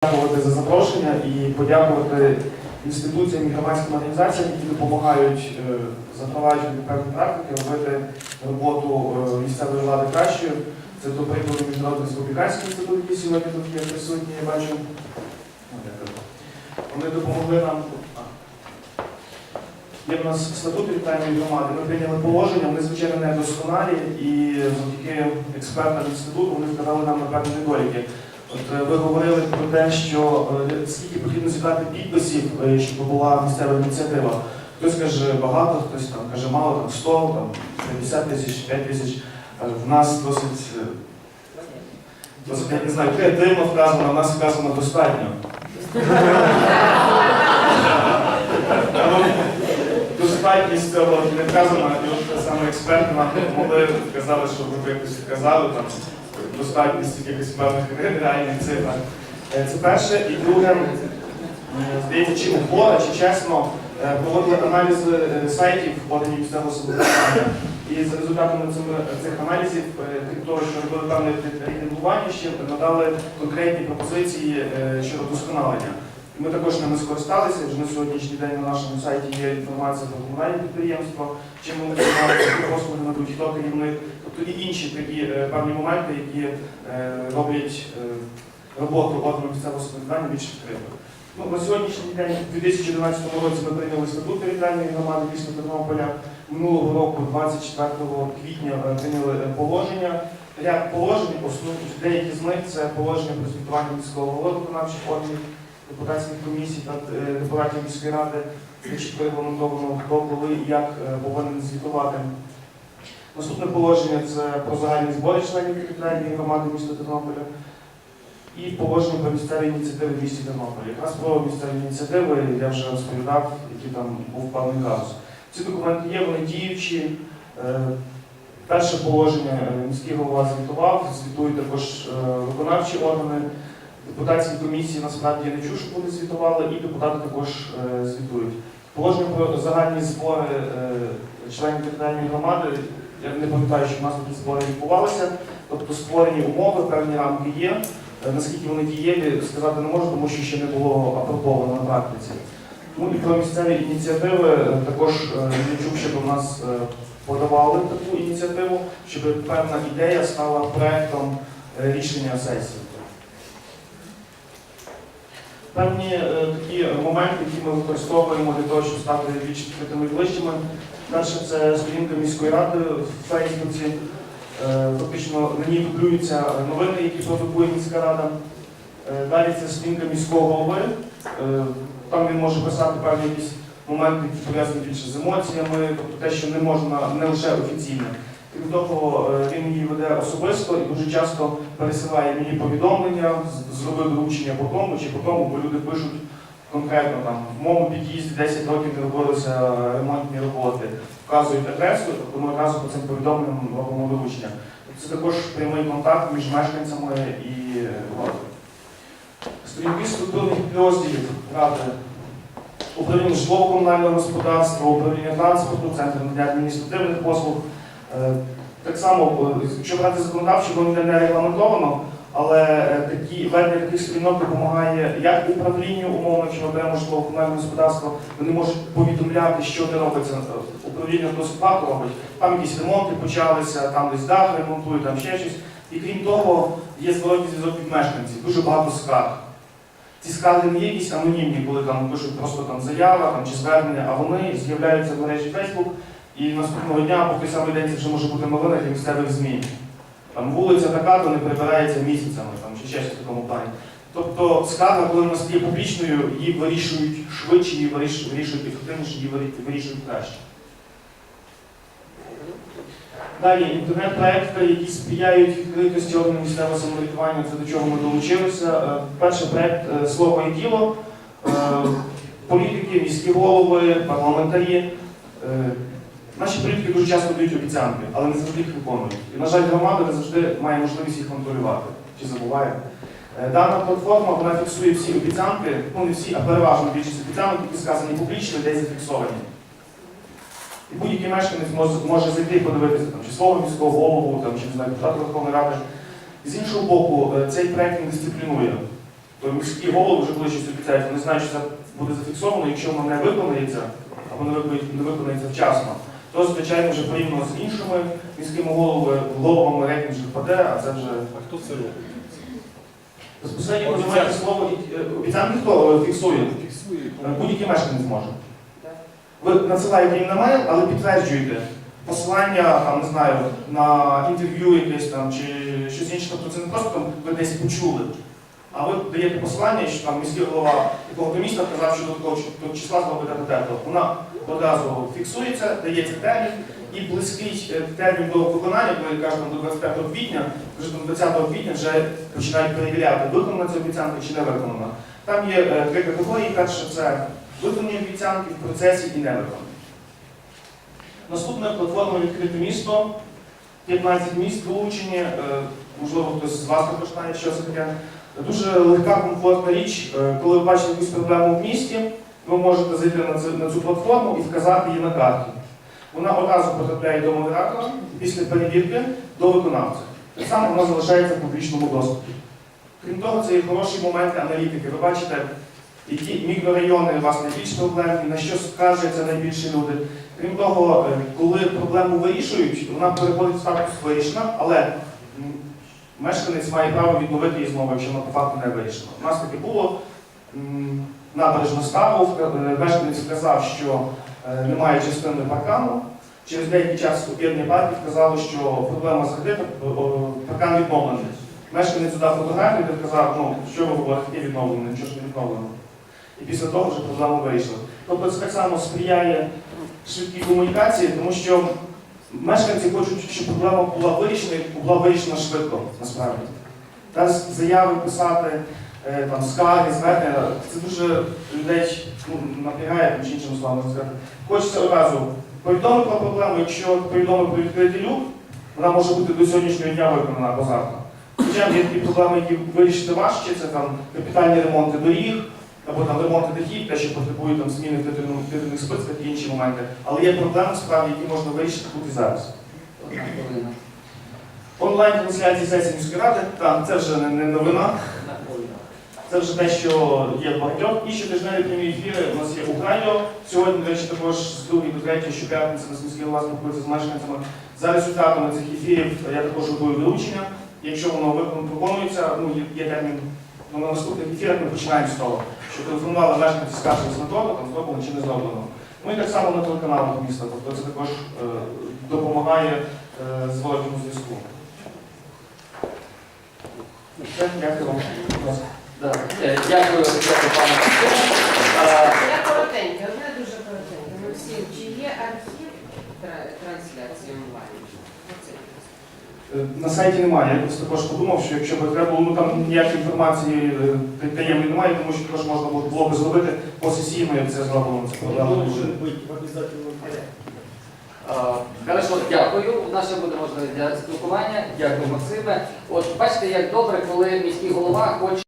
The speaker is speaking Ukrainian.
подякувати за запрошення і подякувати інституціям і громадським організаціям, які допомагають е, запроваджувати певні практики, робити роботу е, місцевої влади кращою. Це до прикладу Міжнародний республіканський інститут, який сьогодні тут є присутній, я бачу. Вони допомогли нам. Є в нас статут територіальної громади. Ми прийняли положення, вони звичайно не досконалі, і завдяки експертам інституту вони вказали нам на певні недоліки. От е, ви говорили про те, що е, скільки потрібно зібрати підписів, е, щоб була місцева ініціатива. Хтось каже багато, хтось там каже мало, там 100, там 50 тисяч, 5 тисяч. В нас досить, досить, я не знаю, креативно вказано, в нас вказано достатньо. Достатність цього не вказано, і от саме експерти нам допомогли, казали, що ви якось вказали там достатність якихось певних реальних цифр. Е, Це перше. І друге, здається, чи упора, чи чесно, е, проводили аналізи е, сайтів органів місцевого самоврядування. І за результатами цих аналізів, крім того, що робили певне рейтингування, ще надали конкретні пропозиції щодо вдосконалення. Ми також ними скористалися. Вже на сьогоднішній день на нашому сайті є інформація про комунальне підприємство, чим вони займаються, послуги надуть, хто керівник, тобто і інші такі е, певні моменти, які е, роблять е, роботу органу місцевого самоврядування більш відкритою. Ну, на сьогоднішній день, у 2011 році, ми прийняли статут територіальної громади міста Тернополя. Минулого року, 24 квітня, прийняли положення. Ряд положень, основні деякі з них це положення про звітування міського голови виконавчих органів депутатських комісій та депутатів міської ради, чітко регламентовано, хто коли і як повинен звітувати. Наступне положення це про загальні збори членів територіальної громади міста Тернополя і положення про місцеві ініціативи в місті Тернополя. Якраз про місцеві ініціативи я вже розповідав, який там був певний казус. Ці документи є, вони діючі. Е, Перше положення е, міський голова звітував, звітують також е, виконавчі органи. Депутатські комісії насправді я не чув, щоб вони звітували, і депутати також звітують. Положення про загальні збори членів територіальної громади. Я не пам'ятаю, що в нас такі збори відбувалися. Тобто створені умови, певні рамки є. Е, Наскільки вони дієві, сказати не можу, тому що ще не було апробовано на практиці. Ну і про місцеві ініціативи е, також е, не чув, щоб у нас подавали таку ініціативу, щоб певна ідея стала проектом е, рішення сесії. Певні такі моменти, які ми використовуємо для того, щоб стати більш відкритими і ближчими. Перше, це сторінка міської ради в Фейсбуці. Е, Фактично на ній дублюються новини, які продукує міська рада. Е, Далі це сторінка міського голови. Е, Там він може писати певні якісь моменти, які пов'язані більше з емоціями, тобто те, що не можна не лише офіційно. Крім того, він її веде особисто і дуже часто пересилає мені повідомлення, зробив доручення по тому чи по тому, бо люди пишуть конкретно там в моєму під'їзді 10 років не робилися ремонтні роботи, вказують адресу, тобто ми одразу по цим повідомленням робимо доручення. Тобто Це також прямий контакт між мешканцями і владою. Сторінки структурних підрозділів ради управління житлово-комунального господарства, управління транспорту, центр надання адміністративних послуг. Е, Так само, якщо брати законодавчо, воно не регламентовано, але ведення таких сторінок допомагає як управлінню, умовно, якщо ми беремо житлово-комунальне господарство, вони можуть повідомляти, що не робиться. Е, Управління досить багато робить. Там якісь ремонти почалися, там десь дах ремонтують, там ще щось. І крім того, є зворотній зв'язок від мешканців, дуже багато скарг. Ці скарги не є якісь анонімні, коли там пишуть просто там заява там, чи звернення, а вони з'являються в мережі Facebook, і наступного дня, або той самий день це вже може бути новина для місцевих ЗМІ. Там вулиця така, то не прибирається місяцями, чи в такому плані. Тобто скарга, коли вона стає публічною, її вирішують швидше, її виріш- вирішують ефективніше, її вирішують краще. Далі інтернет-проекти, які сприяють відкритості органів місцевого самоврядування, це до чого ми долучилися. Е, Перший проект е, Слово і діло. Е, Політики, міські голови, парламентарі. Наші політики дуже часто дають обіцянки, але не завжди їх виконують. І, на жаль, громада не завжди має можливість їх контролювати чи забуває. Е, Дана платформа вона фіксує всі обіцянки, ну не всі, а переважно більшість обіцянок, які сказані публічно, десь зафіксовані. І будь-який мешканець може, може зайти і подивитися, там, чи свого міського голову, там, чи не знаю, депутата Верховної Ради. З іншого боку, е, цей проект не дисциплінує. то міські голови вже коли щось обіцяють, вони знають, що це буде зафіксовано, якщо воно не виконається, або не виконається вчасно, то, звичайно, вже порівняно з іншими міськими головами, головами рейтинг впаде, а це вже А хто це робить? безпосередньо називається слово е, обіцянки, хто е, фіксує. Фіксує. Е, Будь-який мешканець може. Ви надсилаєте їм на мейл, але підтверджуєте посилання, там, не знаю, на інтерв'ю якесь там чи щось інше. Тобто це не просто там ви десь почули, а ви даєте посилання, що там міський голова якого міста казав, що до такого числа зробити те. Вона одразу фіксується, дається термін, і близький е, термін до виконання, коли кажуть до 25 квітня, вже до 20 квітня вже починають перевіряти, виконана ця обіцянка чи не виконана. Там є е, три категорії. Перше це виконані обіцянки в процесі і не виконані. Наступна платформа відкрите місто. 15 міст долучені. Е, Можливо, хтось з вас також знає, що це таке. Дуже легка, комфортна річ. Е, Коли ви бачите якусь проблему в місті, ви можете зайти на цю, платформу і вказати її на карті. Вона одразу потрапляє до модератора після перевірки до виконавця. Так само вона залишається в публічному доступі. Крім того, це є хороші моменти аналітики. Ви бачите, які мікрорайони у вас найбільш проблемні, на що скаржаться найбільше люди. Крім того, е, коли проблему вирішують, вона переходить в статус вирішена, але мешканець має право відновити її знову, якщо вона по факту не вирішена. У нас таке було набережну ставу, е, мешканець сказав, що е, немає частини паркану. Через деякий час об'єднання парків казало, що проблема закрита, паркан відновлений. Мешканець дав фотографію, де сказав, ну, що ви говорите, яке відновлено, нічого ж не відновлено. І після того вже проблему вирішили. Тобто це так само сприяє швидкій комунікації, тому що мешканці хочуть, щоб проблема була вирішена і була вирішена швидко, насправді. Та заяви писати, е, там, скарги, звернення, це дуже людей ну, напрягає, чи іншими словами сказати. Хочеться одразу повідомити про проблему, якщо повідомити про відкритий люк, вона може бути до сьогоднішнього дня виконана або завтра. Хоча є такі проблеми, які вирішити важче, це там капітальні ремонти доріг, або там ремонти дахів, те, що потребує там зміни в титульних списках і інші моменти. Але є проблеми справді, які можна вирішити тут і зараз. Онлайн-трансляції сесії міської ради, так, це вже не, новина, це вже те, що є в багатьох. І щотижневі прямі ефіри у нас є у радіо. Сьогодні, до речі, також з 2 до 3 щоп'ятниці на голова спілкується з мешканцями. За результатами цих ефірів я також готую доручення. Якщо воно виконано виконується, ну є термін. Ну, на наступних ефірах ми починаємо з того, що телефонували мешканці, на то, там зроблено чи не зроблено. Ну і так само на телеканалах міста, тобто це також е, допомагає е, зворотньому зв'язку. Дякую вам. Будь ласка. Да. Е, Дякую, дякую пане. Е, Я коротеньке, одне дуже коротеньке. Максим, чи є архів тра- трансляції онлайн? Оце. Е, На сайті немає. Я просто також подумав, що якщо б треба було, ну там ніякої інформації е, таємної немає, тому що також можна було б зробити посесійно, як це зроблено. Хорошо, дякую. У нас ще буде можливість для спілкування. Дякую, Максиме. От бачите, як добре, коли міський голова хоче.